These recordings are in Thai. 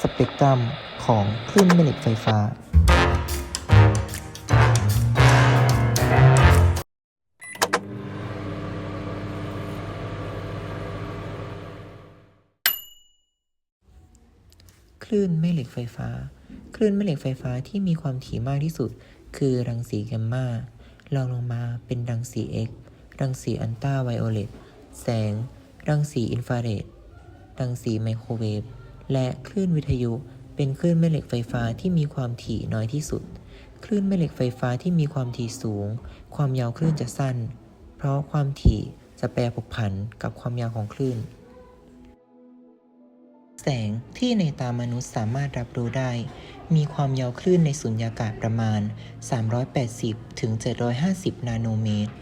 สเปกตรัมของคลื่นแม่เหล็กไฟฟ้า คลื่นแม่เหล็กไฟฟ้า คลื่นแม่เหล็กไฟฟ้าที่มีความถี่มากที่สุด คือรังสีแกมมารองลงมาเป็นรังสี X รังสีอัลตราไวโอเลต แสง รังสีอินฟราเรด รังสีไมโครเวฟ และคลื่นวิทยุ เป็นคลื่นแม่เหล็กไฟฟ้าที่มีความถี่น้อยที่สุด คลื่นแม่เหล็กไฟฟ้าที่มีความถี่สูง ความยาวคลื่นจะสั้น เพราะความถี่จะแปรผกผันกับความยาวของคลื่น แสงที่ในตามนุษย์สามารถรับรู้ได้ มีความยาวคลื่นในสุญญากาศประมาณ 380 ถึง 750 นาโนเมตร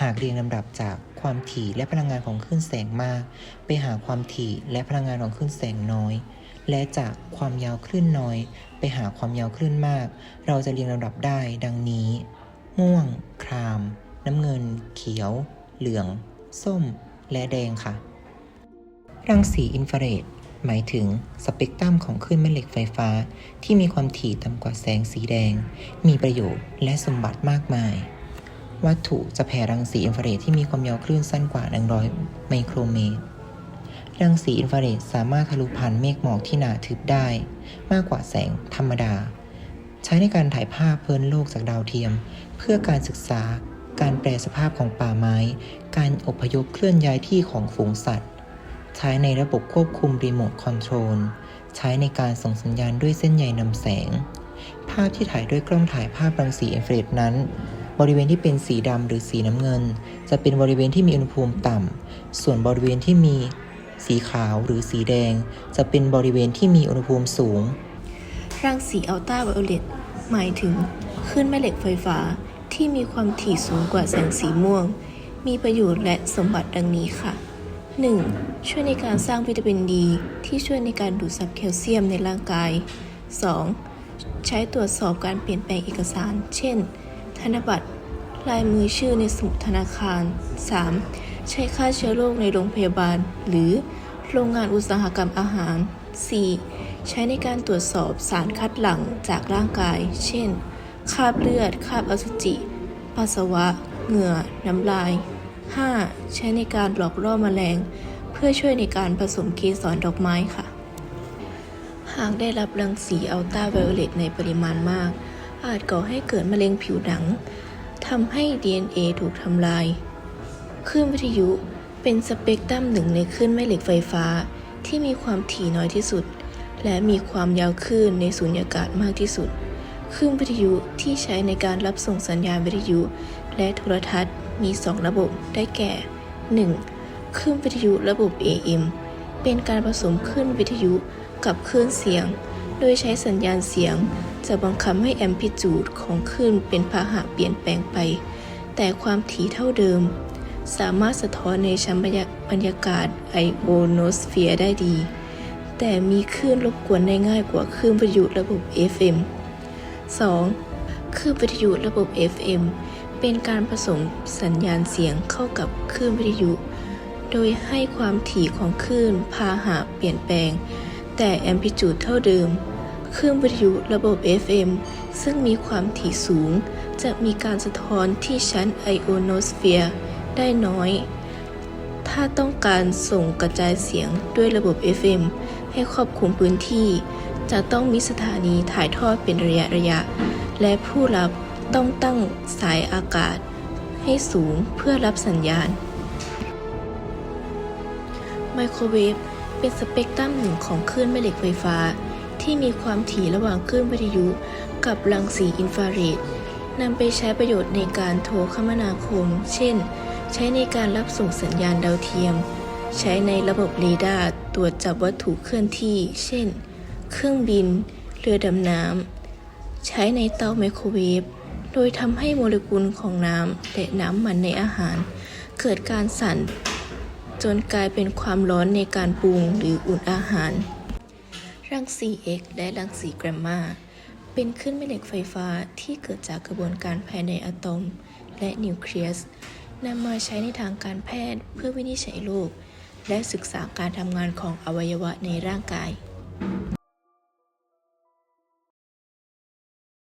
หากเรียงลำดับจากความถี่และพลังงานของคลื่นแสงมาก ไปหาความถี่และพลังงานของคลื่นแสงน้อย และจากความยาวคลื่นน้อย ไปหาความยาวคลื่นมาก เราจะเรียงลำดับได้ดังนี้ ม่วง คราม น้ำเงิน เขียว เหลือง ส้ม และแดงค่ะ รังสีอินฟราเรดหมายถึงสเปกตรัมของคลื่นแม่เหล็กไฟฟ้า ที่มีความถี่ต่ำกว่าแสงสีแดง มีประโยชน์และสมบัติมากมาย วัตถุจะแผ่รังสีอินฟราเรดที่มีความยาวคลื่นสั้นกว่า 100 ไมโครเมตร รังสีอินฟราเรดสามารถทะลุผ่านเมฆหมอกที่หนาทึบได้ มากกว่าแสงธรรมดา ใช้ในการถ่ายภาพพื้นโลกจากดาวเทียม เพื่อการศึกษา การแปลสภาพของป่าไม้ การอพยพเคลื่อนย้ายที่ของฝูงสัตว์ ใช้ในระบบควบคุมรีโมทคอนโทรล ใช้ในการส่งสัญญาณด้วยเส้นใยนำแสง ภาพที่ถ่ายด้วยกล้องถ่ายภาพรังสีอินฟราเรดนั้นบริเวณที่เป็นสีดำหรือสีน้ำเงิน จะเป็นบริเวณที่มีอุณหภูมิต่ำ ส่วนบริเวณที่มี สีขาวหรือสีแดง จะเป็นบริเวณที่มีอุณหภูมิสูง รังสีอัลตราไวโอเลตหมายถึงคลื่นแม่เหล็กไฟฟ้าที่มีความถี่สูงกว่าแสงสีม่วง มีประโยชน์และสมบัติดังนี้ค่ะ 1. ช่วยในการสร้างวิตามินดี ที่ช่วยในการดูดซับแคลเซียมในร่างกาย 2. ใช้ตรวจสอบการเปลี่ยนแปลงเอกสาร เช่น ธนบัตร ลายมือชื่อในสมุดธนาคาร 3. ใช้ฆ่าเชื้อโรคในโรงพยาบาล หรือโรงงานอุตสาหกรรมอาหาร 4. ใช้ในการตรวจสอบสารคัดหลั่งจากร่างกาย เช่น คราบเลือด คราบอสุจิ ปัสสาวะ เหงื่อ น้ำลาย 5. ใช้ในการหลอกล่อแมลง เพื่อช่วยในการผสมเกสรดอกไม้ค่ะ หากได้รับรังสีอัลตราไวโอเลตในปริมาณมาก อาจก่อให้เกิดมะเร็งผิวหนังทำให้ DNA ถูกทำลาย คลื่นวิทยุเป็นสเปกตรัมหนึ่งในคลื่นแม่เหล็กไฟฟ้าที่มีความถี่น้อยที่สุด และมีความยาวคลื่นในสุญญากาศมากที่สุด คลื่นวิทยุที่ใช้ในการรับส่งสัญญาณวิทยุ และโทรทัศน์มี 2 ระบบได้แก่ 1. คลื่นวิทยุระบบ AM เป็นการผสมคลื่นวิทยุกับคลื่นเสียง โดยใช้สัญญาณเสียง จะบังคับให้แอมพลิจูดของคลื่นเป็นพาหะเปลี่ยนแปลงไป แต่ความถี่เท่าเดิม สามารถสะท้อนในชั้นบรรยากาศไอโอโนสเฟียร์ได้ดี แต่มีคลื่นรบกวนได้ง่ายกว่าคลื่นวิทยุระบบ FM 2. คลื่นวิทยุระบบ FM เป็นการผสมสัญญาณเสียงเข้ากับคลื่นวิทยุ โดยให้ความถี่ของคลื่นพาหะเปลี่ยนแปลง แต่แอมพลิจูดเท่าเดิมคลื่นวิทยุระบบ FM ซึ่งมีความถี่สูง จะมีการสะท้อนที่ชั้นไอโอโนสเฟียร์ ได้น้อย ถ้าต้องการส่งกระจายเสียงด้วยระบบ FM ให้ครอบคลุมพื้นที่ จะต้องมีสถานีถ่ายทอดเป็นระยะระยะ และผู้รับต้องตั้งสายอากาศ ให้สูงเพื่อรับสัญญาณ ไมโครเวฟเป็นสเปกตรัมหนึ่งของคลื่นแม่เหล็กไฟฟ้า ที่มีความถี่ระหว่างคลื่นวิทยุ กับรังสีอินฟราเรดนำไปใช้ประโยชน์ในการโทรคมนาคม เช่น ใช้ในการรับส่งสัญญาณดาวเทียม ใช้ในระบบเรดาร์ตรวจจับวัตถุเคลื่อนที่ เช่น เครื่องบิน เรือดำน้ำ ใช้ในเตาไมโครเวฟ โดยทำให้โมเลกุลของน้ำและน้ำมันในอาหาร เกิดการสั่น จนกลายเป็นความร้อนในการปรุงหรืออุ่นอาหาร รังสี X และรังสีแกรมมาเป็นคลื่นแม่เหล็กไฟฟ้าที่เกิดจากกระบวนการภายในอะตอม และนิวเคลียส นำมาใช้ในทางการแพทย์เพื่อวินิจฉัยโรคและศึกษาการทำงานของอวัยวะในร่างกาย